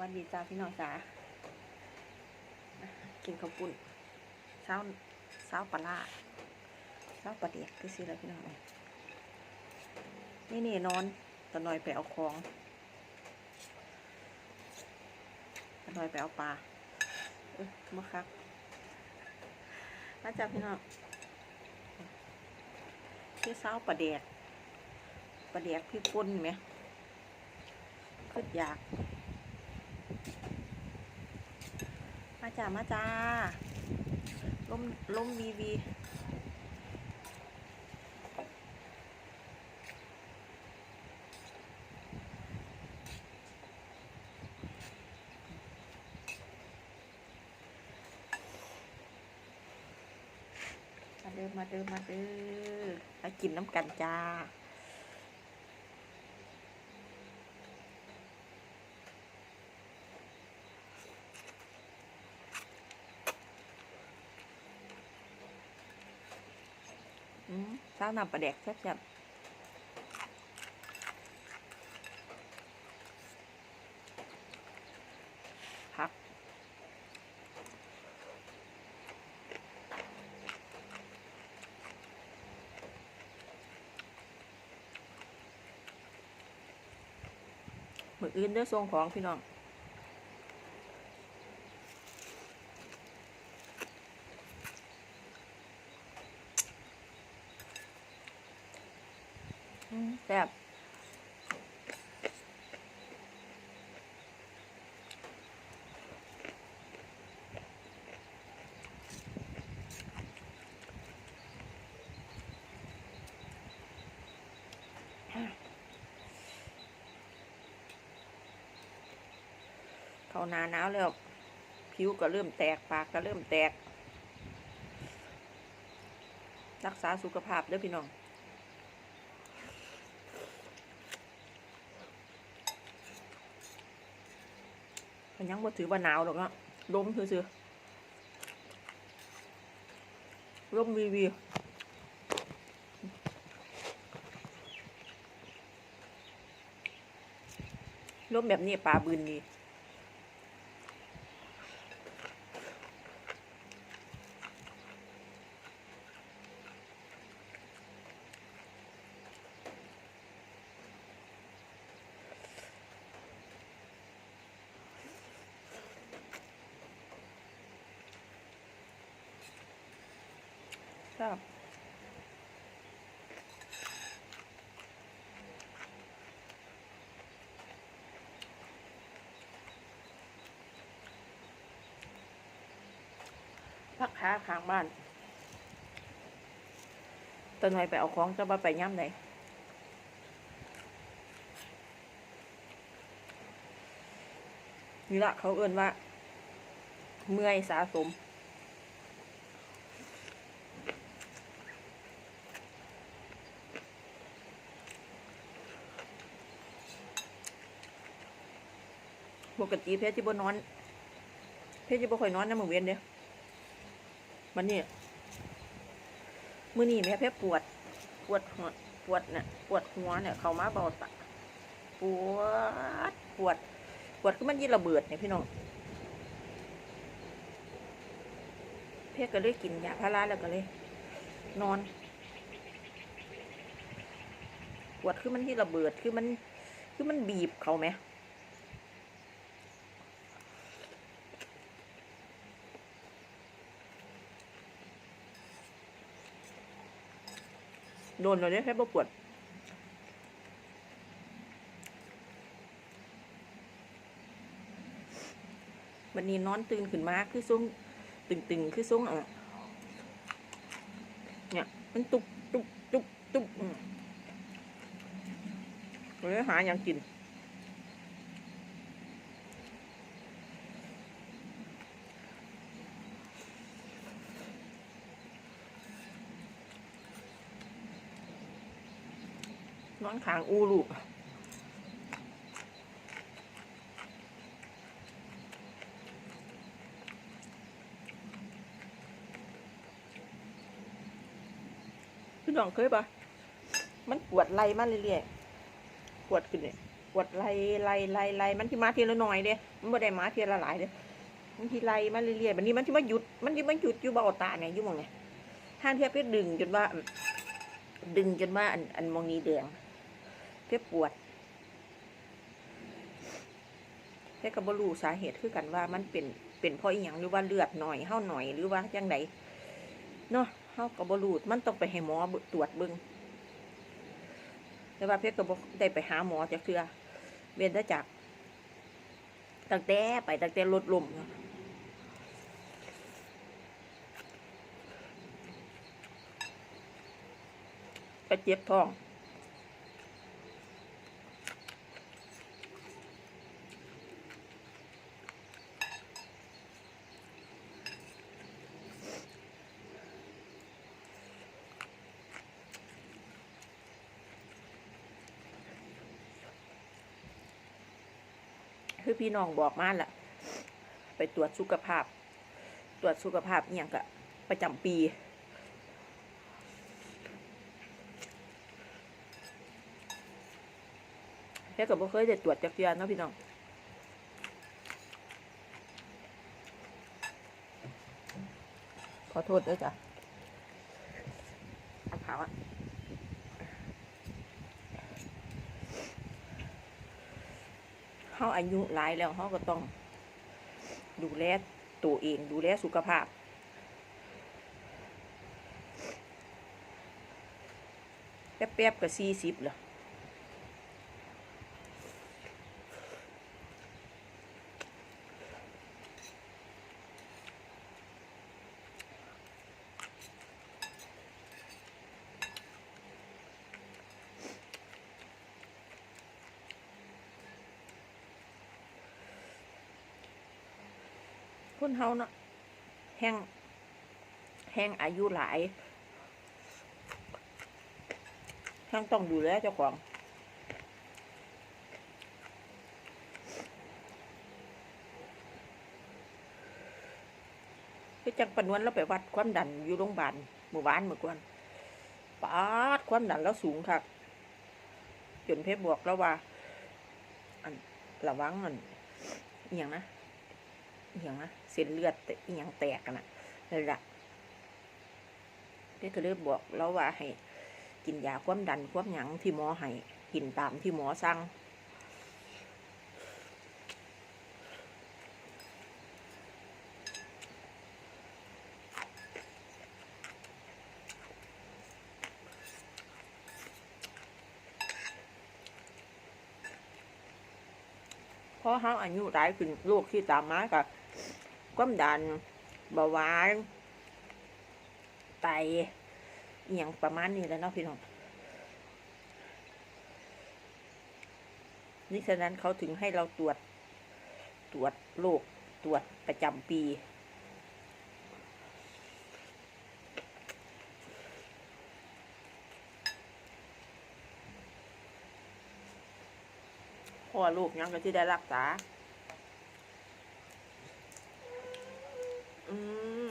วัสดีจ้าพี่น้องจ๋ากินข้าวปุ้นเช้าเช้าปลาเช้าปลาเดียกคือสิอะไรพี่น้องนี่นี่นอนตะหน่อยไปเอาของตะหน่อยไปเอาปลาเอ้ยมาครับมาจ้าพี่น้องที่เช้าปลาเดียกปลาเดียกพี่ปุ้นไหมขึ้นอยาก มา จ้ามาจ้าล้มล้มวีวีมาเดิมมาเดิมมาเดิมมากินน้ำกันจ้า อืาน้ำปลาแดกแซ่บๆพักมืออื่นเด้อทรงของพี่น้อง แซ่บเขาหนาหนาวแล้ว ผิวก็เริ่มแตก ปากก็เริ่มแตก รักษาสุขภาพเด้อพี่น้อง มันยังบ่ถือว่าหนาวหรอกเนาะลมซื่อๆลมวีวีลมแบบนี้ปลาบืนดี ชอบพักขาข้างบ้านตอนไหนไปเอาของจะมาไปย่ำไหนนี่ละเขาเอื่นว่า เมื่อยสะสม กติเพชรจะบ่นอน เพชรจะบ่คอยนอนนะมือเวียนเด้อมันนี่มือนี่แม่เพชรปวด ปวดหัวปวดเนี่ยปวดหัวเนี่ยเข้ามาเบาตะปวดปวด ปวดคือมันยี่ระเบิดเนี่ยพี่น้องเพชรก็เลยกินยาพาราแล้วก็เลย นอน ปวดคือมันที่ระเบิดคือมันคือมันบีบเขาไหม โดนเราเนี่ยแค่ปวดวันนี้นอนตื่นขึ้นมาคือซุ้งตึงๆ คือซุ้งอะเนี่ยมันตุบตุบตุบตุบเลยหาอย่างกิน นอนขางอูลูกพี่น้องเคยปะมันปวดไหล่มาเรื่อยๆปวดขึ้นเนี่ยวดไล่ไล่ไล่ไล่มันที่มาทีละหน่อยเด้มันบ่ได้มาทีละหลายเด้มันที่ไล่มาเรื่อยๆบัดนี้มันที่มาหยุด มันที่มาหยุดอยู่เบาตาเนี่ยยู่หมองไงท่านเทียบเพชรดึงจนว่า ดึงจนว่าอันอันมองนี้แดง เพชรปวดเพชรกับบรูสาเหตุคือกันว่ามันเป็นเป็นเพราะอีหยังหรือว่าเลือดหน่อยเฮาหน่อยหรือว่าจังไดเนาะเฮากับบรูมันต้องไปให้หมอตรวจเบิ่งแต่ว่าเพชรก็บ่ได้ไปหาหมอจากเทื่อเว้นแต่จากตั้งแต่ไปตั้งแต่ลดลมเนาะก็เจ็บท้อง คือพี่น้องบอกมาแหละไปตรวจสุขภาพ ตรวจสุขภาพอหย่างกะประจำปีแค่กับบ่เคยได้ตรวจจักเทื่อเนาะพี่น้องขอโทษด้วยจ้ะอันขาวอะ เขาอายุหลายแล้วเขาก็ต้อง ดูแลตัวเองดูแลสุขภาพ แป๊บๆก็สี่สิบเหรอ คนเฮาเนาะแห้งแห้งอายุหลายแห้งต้องดูแลเจ้าของคือจังปนวนเราไปวัดความดันอยู่โรงพยาบาลหมู่บ้านเมื่อก่อนปาดความดันแล้วสูงค่ะจนเพชรบอกแล้วว่า อันระวังอันอย่างนะ อหย่างนะเส้นเลือดแต่อหย่างแตกกันนะนั่นแหละเด็กก็เลยบอกแล้วว่าให้ กินยาความดันความหยังที่หมอให้กินตามที่หมอสั่งเพราะเขาอายุหลายขึ้นโรคที่ตามมากับ ความดันเบาหวานไตอหย่างประมาณนี้แล้วเนาะพี่น้องนี่ฉะนั้นเขาถึงให้เราตรวจตรวจโรคตรวจประจำปีเพราะว่าลูกยังก็ที่ได้รักษา อืม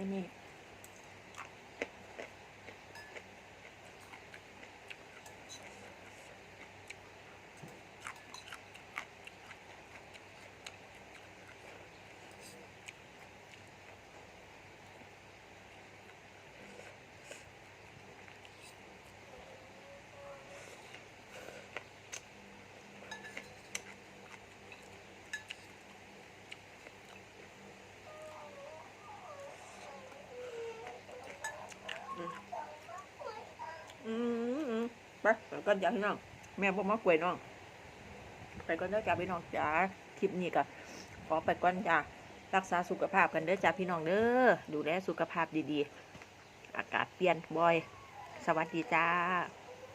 นี่นี่ ไปไปก่อนจ้าพี่น้อง แม่บ่มากล้วยน้อง ไปก่อนเด้อจ้าพี่น้องจ้าคลิปนี้ก็ขอไปก่อนจ้ารักษาสุขภาพกันเด้อจ้าพี่น้องเด้อดูแลสุขภาพดีๆ อากาศเปลี่ยนบ่อย สวัสดีจ้า